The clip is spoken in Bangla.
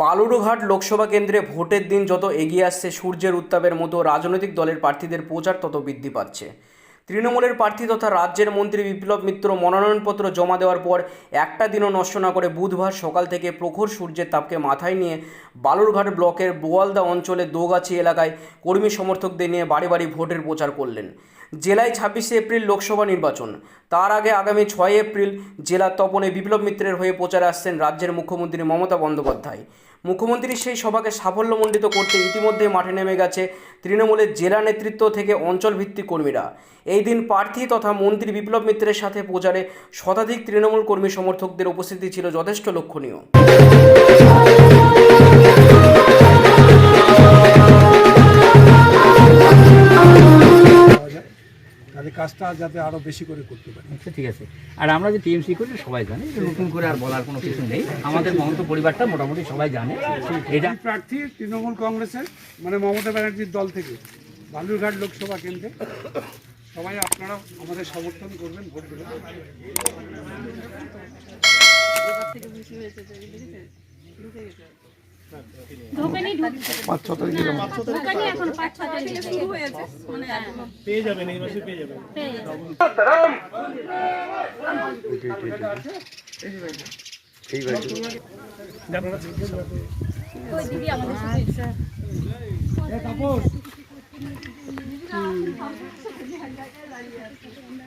বালুরঘাট লোকসভা কেন্দ্রে ভোটের দিন যত এগিয়ে আসছে, সূর্যের উত্তাপের মতো রাজনৈতিক দলের প্রার্থীদের প্রচার তত বৃদ্ধি পাচ্ছে। তৃণমূলের প্রার্থী তথা রাজ্যের মন্ত্রী বিপ্লব মিত্র মনোনয়নপত্র জমা দেওয়ার পর একটা দিনও নষ্ট না করে বুধবার সকাল থেকে প্রখর সূর্যের তাপকে মাথায় নিয়ে বালুরঘাট ব্লকের বোয়ালদা অঞ্চলে দোগাছি এলাকায় কর্মী সমর্থকদের নিয়ে বাড়ি বাড়ি ভোটের প্রচার করলেন। জেলায় ছাব্বিশে এপ্রিল লোকসভা নির্বাচন। তার আগে আগামী ছয় এপ্রিল জেলা তপনে বিপ্লব মিত্রের হয়ে প্রচারে আসছেন রাজ্যের মুখ্যমন্ত্রী মমতা বন্দ্যোপাধ্যায়। মুখ্যমন্ত্রীর সেই সভাকে সাফল্যমণ্ডিত করতে ইতিমধ্যে মাঠে নেমে গেছে তৃণমূলের জেলা নেতৃত্ব থেকে অঞ্চলভিত্তিক কর্মীরা। এই দিন প্রার্থী তথা মন্ত্রী বিপ্লব মিত্রের সাথে প্রচারে শতাধিক তৃণমূল কর্মী সমর্থকদের উপস্থিতি ছিল যথেষ্ট লক্ষণীয়। কাজটা যাতে আরও বেশি করে করতে পারি। আচ্ছা ঠিক আছে। আর আমরা যে টিএমসি করি সবাই জানে নতুন করে আর বলার কোনো কিছু নেই। আমাদের মহন্ত পরিবারটা মোটামুটি সবাই জানে। এটা প্রার্থী তৃণমূল কংগ্রেসের মানে মমতা ব্যানার্জির দল থেকে বালুরঘাট লোকসভা কেন্দ্রে। সবাই আপনারা আমাদের সমর্থন করবেন ভোট দেবেন। ঢোকেনি ঢুকছে পাঁচ ছ তারিখে মানে পেয়ে যাবেন এই মাসে পেয়ে যাবেন। দিদি আমাদের সাথে আমারটা আছে মাছটা অ্যাড করতে হচ্ছে হচ্ছে না।